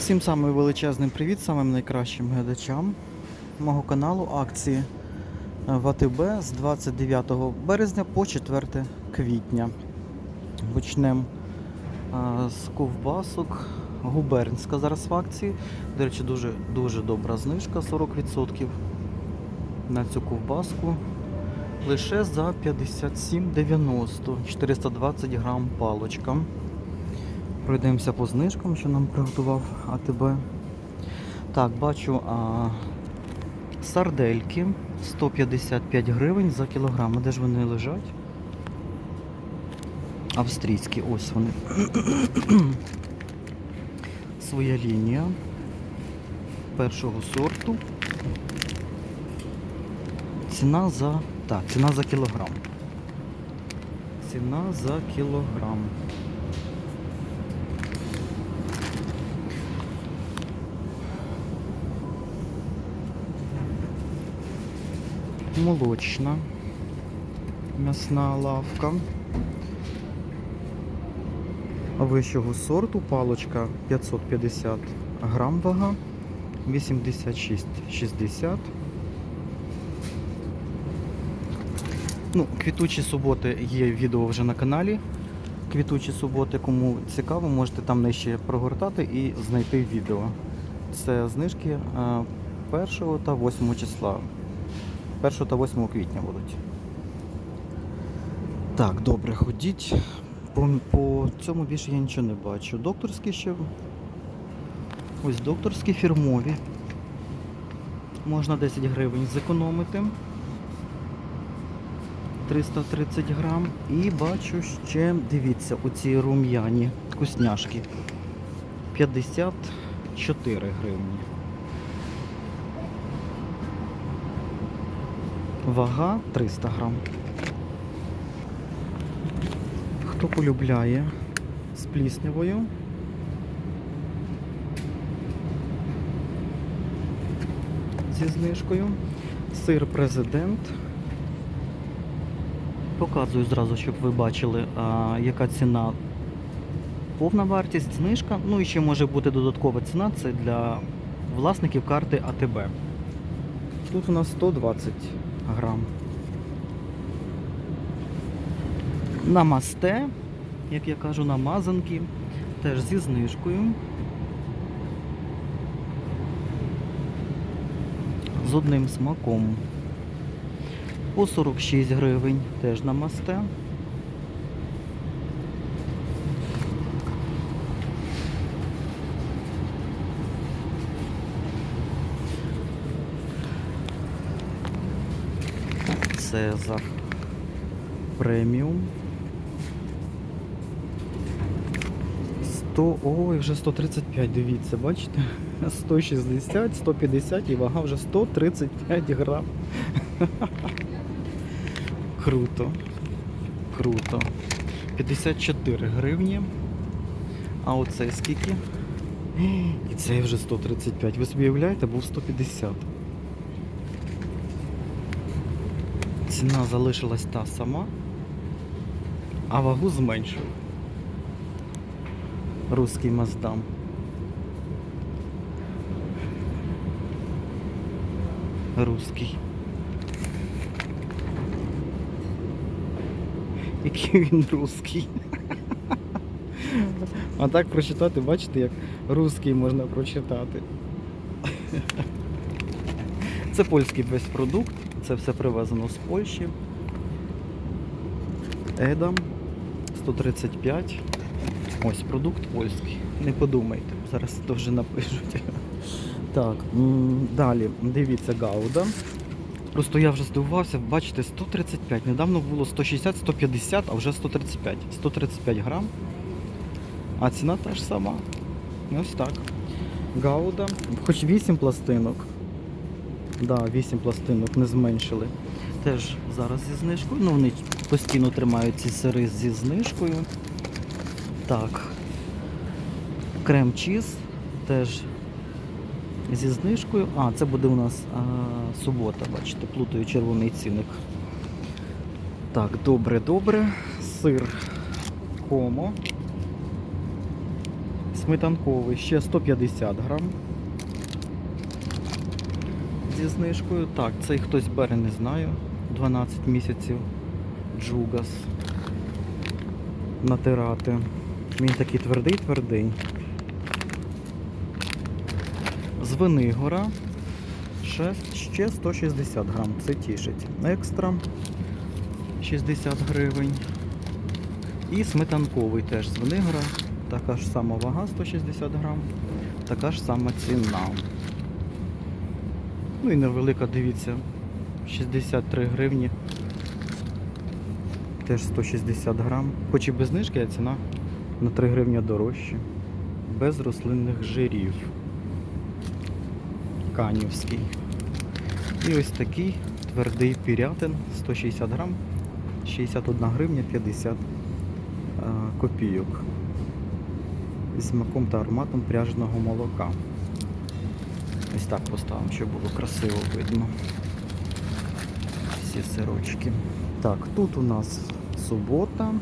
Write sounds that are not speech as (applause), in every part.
Всім самим величезним привіт, самим найкращим глядачам мого каналу акції е, в АТБ з 29 березня по 4 квітня. Почнемо з ковбасок. Губернська зараз в акції. До речі, дуже, дуже добра знижка 40% на цю ковбаску. Лише за 57,90 420 грам палочка. Пройдемося по знижкам, що нам приготував АТБ. Так, бачу а, сардельки 155 гривень за кілограм. Де ж вони лежать? Австрійські, ось вони. (clears throat) Своя лінія першого сорту. Ціна за. Так, ціна за кілограм. Ціна за кілограм. Молочна м'ясна лавка. Вищого сорту палочка 550 грам вага, 86,60. Ну, квітучі суботи є відео вже на каналі. Квітучі суботи, кому цікаво, можете там нижче прогортати і знайти відео. Це знижки 1 та 8 числа. 1 та 8 квітня будуть. Так, добре, ходіть. По, по цьому більше я нічого не бачу. Докторські ще. Ось докторські фірмові. Можна 10 гривень зекономити. 330 грам. І бачу ще, дивіться, оці рум'яні вкусняшки. 54 гривні. Вага 300 грам. Хто полюбляє з пліснявою? Зі знижкою. Сир президент. Показую зразу, щоб ви бачили, а, яка ціна. Повна вартість, знижка. Ну і ще може бути додаткова ціна. Це для власників карти АТБ. Тут у нас 120 грам. Намасте, як я кажу, намазанки, теж зі знижкою. З одним смаком. По 46 гривень теж намасте. Цезар преміум. 100, ой, вже 135, дивіться, бачите? (laughs) 160, 150 і вага вже 135 грам. (laughs) Круто. Круто. 54 гривні. А оце скільки? (gasps) І цей вже 135. Ви собі уявляєте, був 150. Ціна залишилась та сама, а вагу зменшив. Руський Маздам. Руський. Який він русський. А так прочитати, бачите, як русський можна прочитати. Це польський весь продукт, це все привезено з Польщі. Едам 135. Ось продукт польський. Не подумайте, зараз теж напишуть. (laughs) Так, далі, дивіться, Гауда. Просто я вже здивувався, бачите, 135. Недавно було 160-150, а вже 135. 135 грам. А ціна та ж сама. Ось так. Гауда. Хоч 8 пластинок. Да, 8 пластинок не зменшили. Теж зараз зі знижкою. Ну, вони постійно тримають ці сири зі знижкою. Так. Крем чіз теж зі знижкою. А, це буде у нас а, субота, бачите, плутаю червоний цінник. Так, добре, добре. Сир Комо. Сметанковий ще 150 грам. Зі знижкою. Так, цей хтось бере, не знаю. 12 місяців. Джугас. Натирати. Він такий твердий, твердий. З Венигора. Ще, ще 160 грам. Це тішить. Екстра 60 гривень. І сметанковий теж з Венигора. Така ж сама вага 160 грам. Така ж сама ціна. Ну і невелика, дивіться, 63 гривні. Теж 160 грам. Хоч і без знижки, а ціна на 3 гривні дорожче. Без рослинних жирів. Канівський. І ось такий твердий пірятин 160 грам, 61 гривня 50 копійок. З смаком та ароматом пряженого молока. Ось так поставимо, щоб було красиво видно. Всі сирочки. Так, тут у нас субота.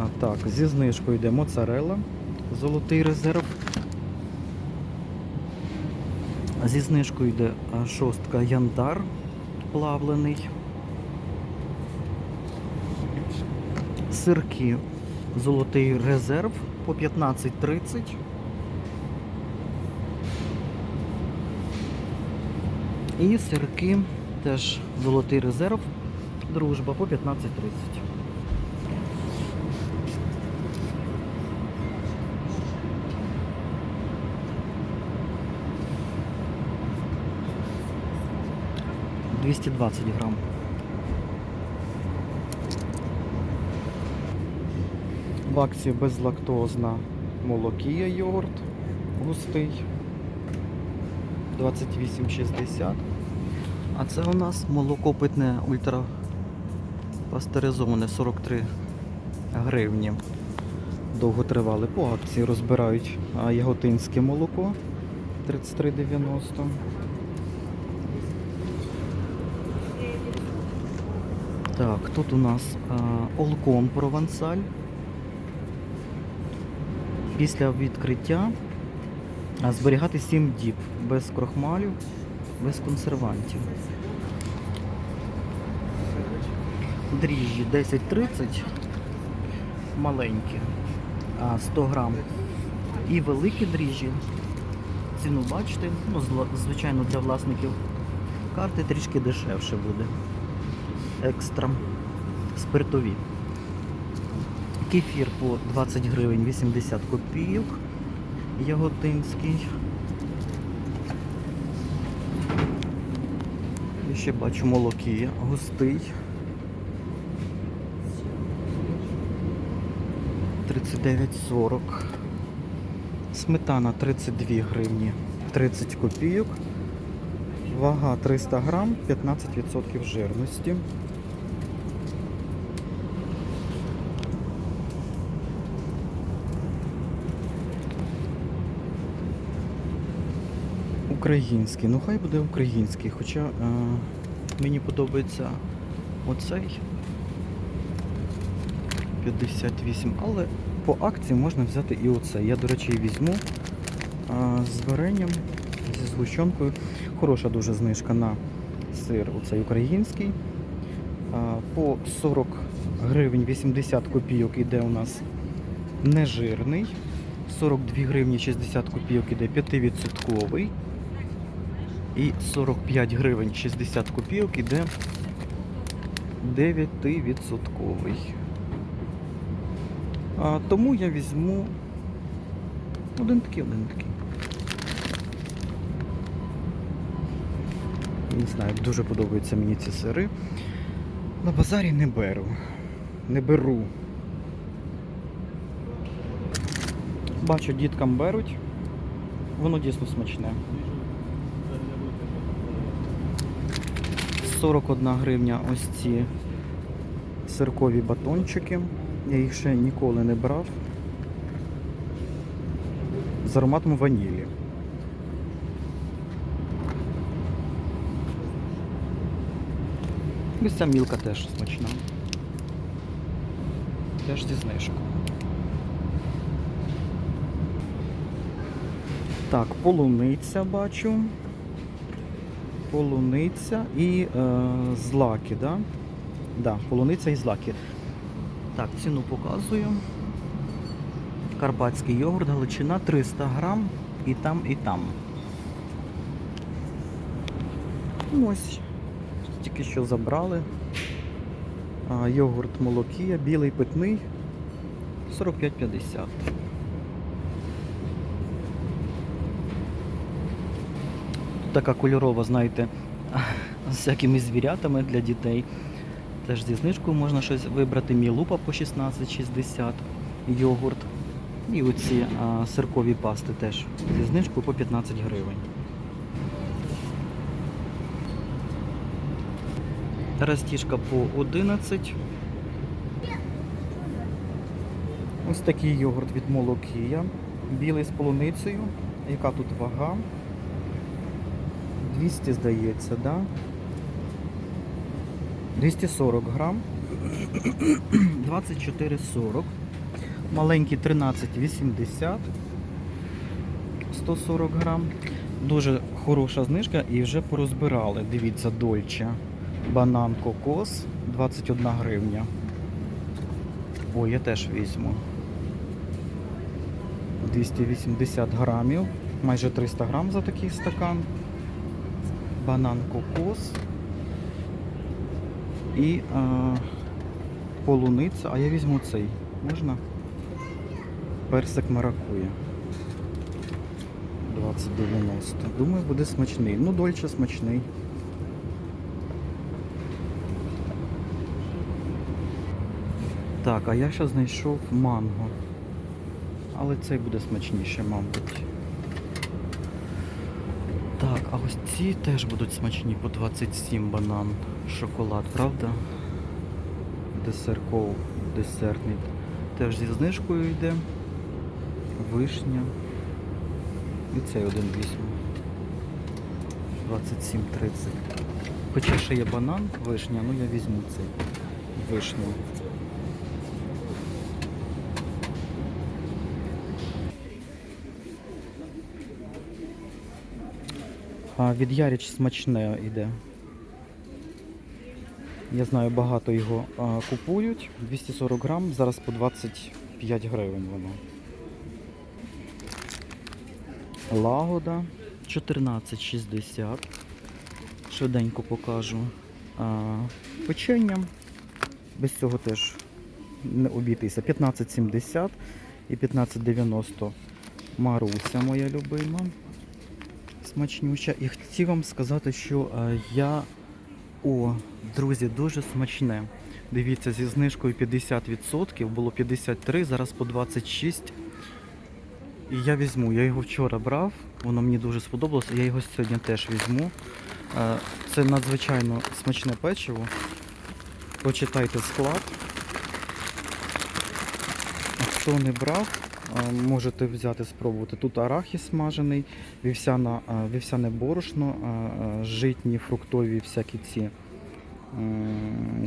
А, так, зі знижкою йде моцарелла, золотий резерв. Зі знижкою йде шостка янтар плавлений. Сирки золотий резерв по 15.30. І сирки теж золотий резерв. Дружба по 15.30. Двісті двадцять грам. В акції безлактозна молокія йогурт густий 28,60. А це у нас молоко питне ультра пастеризоване 43 гривні. Довго тривали по акції, розбирають яготинське молоко 33,90. Так, тут у нас а, Олком Провансаль. Після відкриття а, зберігати 7 діб без крохмалю, без консервантів. Дріжджі 10-30 маленькі, 100 грам. І великі дріжджі. Ціну бачите, ну, звичайно, для власників карти трішки дешевше буде. Екстра. Спиртові. Кефір по 20 гривень 80 копійок. Яготинський. І ще бачу молоки густий. 39,40. Сметана 32 гривні 30 копійок. Вага 300 грам, 15% жирності. Український. Ну хай буде український, хоча е, мені подобається оцей 58, але по акції можна взяти і оцей. Я, до речі, і візьму а, з варенням, зі згущенкою. Хороша дуже знижка на сир оцей український. А, по 40 гривень 80 копійок іде у нас нежирний. 42 гривні 60 копійок іде 5%. І 45 гривень 60 копійок іде 9%. А, тому я візьму один такий, один такий. Не знаю, дуже подобаються мені ці сири. На базарі не беру. Не беру. Бачу, діткам беруть. Воно дійсно смачне. 41 гривня ось ці сиркові батончики. Я їх ще ніколи не брав. З ароматом ванілі. Ось ця мілка теж смачна. Теж зі знижкою. Так, полуниця бачу. Полуниця і е, злаки, да? Да, полуниця і злаки. Так, ціну показую. Карпатський йогурт, галичина 300 грам і там, і там. Ну, Ось, тільки що забрали. Йогурт молокія, білий питний 45,50. Така кольорова, знаєте, (laughs) з всякими звірятами для дітей. Теж зі знижкою можна щось вибрати. Мілупа по 16,60, йогурт. І оці а, сиркові пасти теж зі знижкою по 15 гривень. Растіжка по 11. Ось такий йогурт від Молокія. Білий з полуницею. Яка тут вага? 200, здається, да? 240 грам. (clears throat) 24,40. Маленький 13,80. 140 грам. Дуже хороша знижка і вже порозбирали. Дивіться, Дольче. Банан кокос 21 гривня. О, я теж візьму. 280 грамів. Майже 300 грам за такий стакан. Банан кокос. І е, полуниця. А я візьму цей. Можна? Персик маракуя. 2090. Думаю, буде смачний. Ну, дольче смачний. Так, а я ще знайшов манго. Але цей буде смачніше, мабуть. Ось ці теж будуть смачні по 27 банан. Шоколад, правда? Десерков, десертний. Теж зі знижкою йде. Вишня. І цей один візьму. 27,30. Хоча ще є банан, вишня, ну я візьму цей. Вишню. Від Яріч смачне йде. Я знаю, багато його купують. 240 грам, зараз по 25 гривень воно. Лагода 14,60. Швиденько покажу. А, печення. Без цього теж не обійтися. 15,70 і 15,90 Маруся моя любима смачнюча. І хотів вам сказати, що е, я. О, друзі, дуже смачне. Дивіться, зі знижкою 50%, було 53, зараз по 26. І я візьму. Я його вчора брав, воно мені дуже сподобалося, я його сьогодні теж візьму. Е, Це надзвичайно смачне печиво. Почитайте склад. Хто не брав, можете взяти, спробувати. Тут арахіс смажений, вівсяна, вівсяне борошно, житні, фруктові всякі ці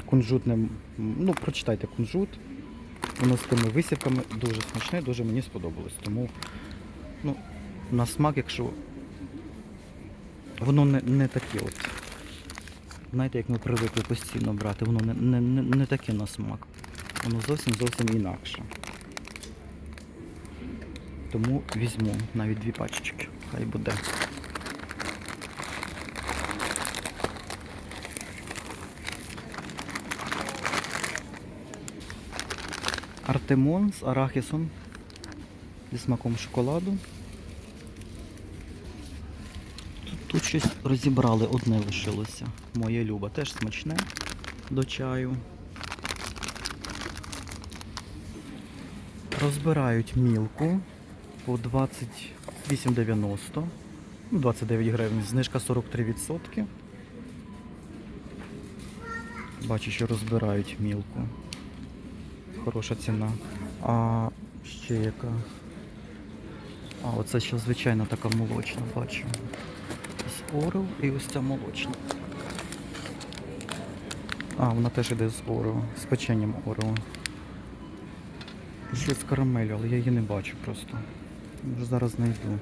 кунжутне, ну прочитайте кунжут. Воно з тими висівками дуже смачне, дуже мені сподобалось. Тому ну, на смак, якщо воно не, не таке от. Знаєте, як ми привикли постійно брати, воно не, не, не, не таке на смак. Воно зовсім зовсім інакше. Тому візьму навіть дві пачечки. Хай буде. Артемон з арахісом зі смаком шоколаду. Тут, щось розібрали, одне лишилося. Моє люба теж смачне до чаю. Розбирають мілку по 28,90. Ну, 29 гривень, знижка 43%. Бачу, що розбирають мілку. Хороша ціна. А ще яка? А, оце ще звичайна така молочна, бачу. З Орео і ось ця молочна. А, вона теж йде з Орео, з печенням Орео. Ще з карамелю, але я її не бачу просто. Зараз знайду.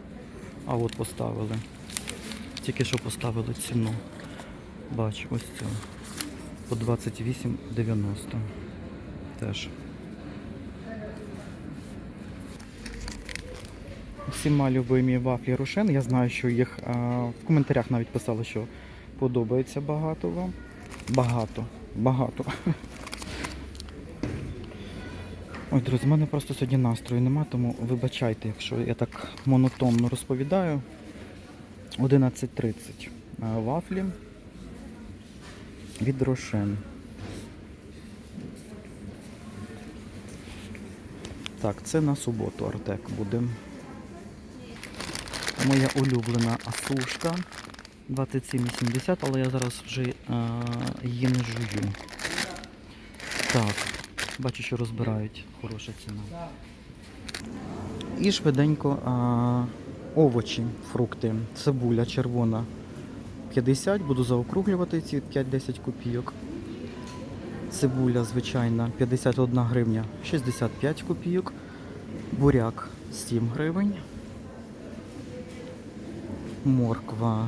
А от поставили. Тільки що поставили ціну. Бач, ось цю. По 28,90. Теж. Всіма любимі вафлі Рошен. Я знаю, що їх а, в коментарях навіть писали, що подобається багато вам. Багато. Багато. (laughs) Ой, друзі, в мене просто сьогодні настрою нема, тому вибачайте, якщо я так монотонно розповідаю. 11.30 вафлі від Рошен. Так, це на суботу Артек буде. Моя улюблена асушка 27,80, але я зараз вже е, її не жую. Так, бачу, що розбирають. Хороша ціна. І швиденько а, овочі, фрукти. Цибуля червона 50, буду заокруглювати ці 5-10 копійок. Цибуля звичайна 51 гривня 65 копійок. Буряк 7 гривень. Морква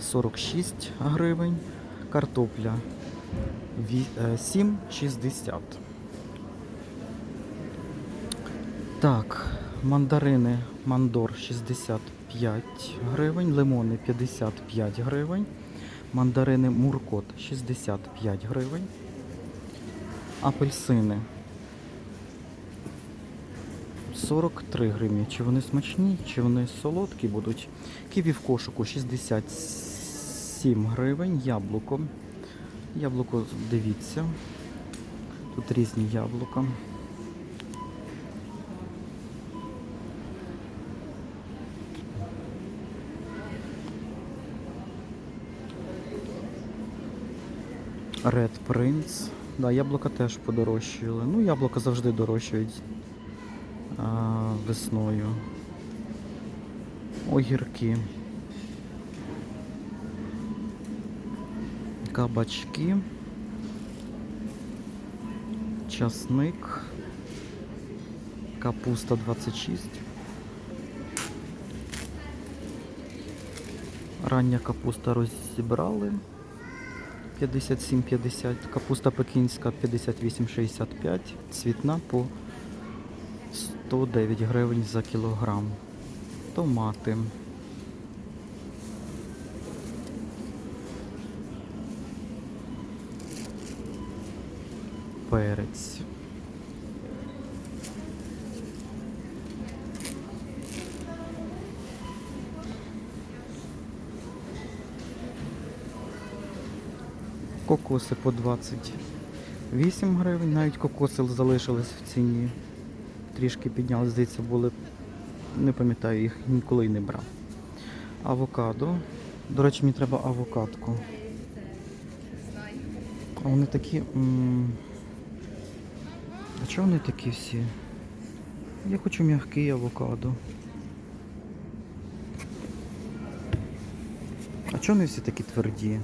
46 гривень. Картопля 7,60. Так, мандарини Мандор 65 гривень, лимони 55 гривень, мандарини Муркот 65 гривень, апельсини 43 гривні. Чи вони смачні, чи вони солодкі будуть. Ківі в кошику 67 гривень, яблуко. Яблуко, дивіться. Тут різні яблука. Red Prince. Да, яблука теж подорожчали. Ну, яблука завжди дорожчають а, весною. Огірки. Кабачки. Часник. Капуста 26. Рання капуста розібрали. 57,50, капуста пекінська 58,65, цвітна по 109 гривень за кілограм. Томати. Перець. Кокоси по 28 гривень, навіть кокоси залишились в ціні. Трішки підняли, здається, були, не пам'ятаю, їх ніколи й не брав. Авокадо. До речі, мені треба авокадку. Вони такі. м, А чого вони такі всі? Я хочу м'який авокадо. А чого вони всі такі тверді?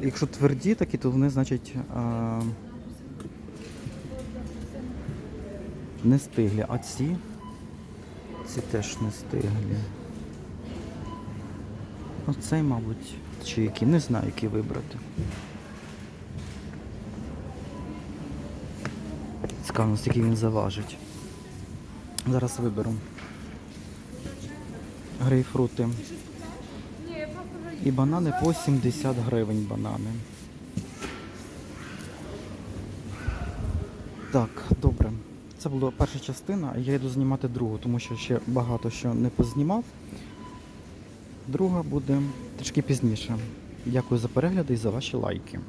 Якщо тверді такі, то вони, значить, а, не стиглі. А ці? Ці теж не стиглі. Оцей, мабуть, чи який, не знаю, який вибрати. Цікаво, скільки він заважить. Зараз виберу. Грейпфрути. І банани по 70 гривень банани. Так, добре. Це була перша частина, я йду знімати другу, тому що ще багато що не познімав. Друга буде трішки пізніше. Дякую за перегляди і за ваші лайки.